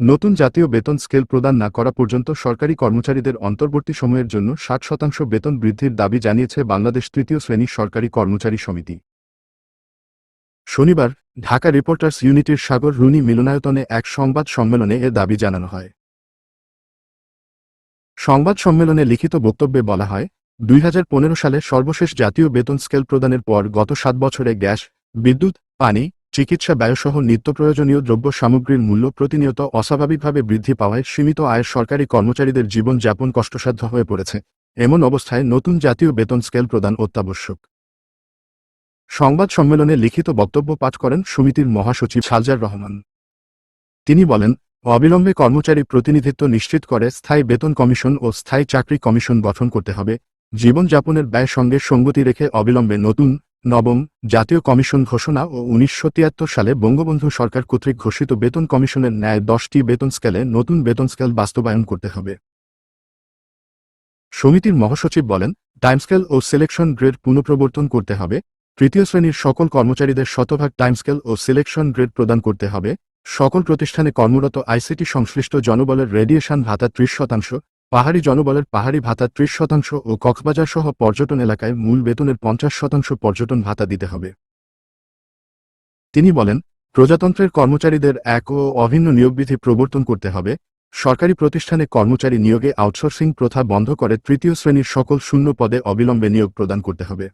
নতুন জাতীয় বেতন স্কেল প্রদান না করা পর্যন্ত সরকারি কর্মচারীদের অন্তর্বর্তী সময়ের জন্য ষাট শতাংশ বেতন বৃদ্ধির দাবি জানিয়েছে বাংলাদেশ তৃতীয় শ্রেণির সরকারি কর্মচারী সমিতি। শনিবার, ঢাকা রিপোর্টার্স ইউনিটির সাগর রুনি মিলনায়তনে এক সংবাদ সম্মেলনে এ দাবি জানানো হয়। সংবাদ সম্মেলনে লিখিত বক্তব্যে বলা হয়, দুই হাজার পনেরো সালে সর্বশেষ জাতীয় বেতন স্কেল প্রদানের পর গত সাত বছরে গ্যাস, বিদ্যুৎ, পানি চিকিৎসা ব্যয়সহ নিত্য প্রয়োজনীয় দ্রব্য সামগ্রীর মূল্য প্রতিনিয়ত অস্বাভাবিকভাবে বৃদ্ধি পাওয়ায় সীমিত আয়ের সরকারি কর্মচারীদের জীবন যাপন কষ্টসাধ্য হয়ে পড়েছে। এমন অবস্থায় নতুন জাতীয় বেতন স্কেল প্রদান অত্যাবশ্যক। সংবাদ সম্মেলনে লিখিত বক্তব্য পাঠ করেন সমিতির মহাসচিব সালজার রহমান। তিনি বলেন, অবিলম্বে কর্মচারী প্রতিনিধিত্ব নিশ্চিত করে স্থায়ী বেতন কমিশন ও স্থায়ী চাকরি কমিশন গঠন করতে হবে। জীবনযাপনের ব্যয় সঙ্গে সঙ্গতি রেখে অবিলম্বে নতুন নবম, জাতীয় কমিশন ঘোষণা ও উনিশশো তিয়াত্তর সালে বঙ্গবন্ধু সরকার কর্তৃক ঘোষিত বেতন কমিশনের ন্যায় দশটি বেতন স্কেলে নতুন বেতন স্কেল বাস্তবায়ন করতে হবে। সমিতির মহাসচিব বলেন, টাইমস্কেল ও সিলেকশন গ্রেড পুনঃপ্রবর্তন করতে হবে, তৃতীয় শ্রেণির সকল কর্মচারীদের শতভাগ টাইমস্কেল ও সিলেকশন গ্রেড প্রদান করতে হবে, সকল প্রতিষ্ঠানে কর্মরত আইসিটি সংশ্লিষ্ট জনবলের রেডিয়েশন ভাতা ত্রিশ শতাংশ পাহাড়ি জনবলের পাহাড়ি ভাতা ত্রিশ শতাংশ ও কক্সবাজার সহ পর্যটন এলাকায় মূল বেতনের পঞ্চাশ শতাংশ পর্যটন ভাতা দিতে হবে। তিনি বলেন, প্রজাতন্ত্রের কর্মচারীদের এক ও অভিন্ন নিয়োগবিধি প্রবর্তন করতে হবে। সরকারি প্রতিষ্ঠানে কর্মচারী নিয়োগে আউটসোর্সিং প্রথা বন্ধ করে তৃতীয় শ্রেণির সকল শূন্য পদে অবিলম্বে নিয়োগ প্রদান করতে হবে।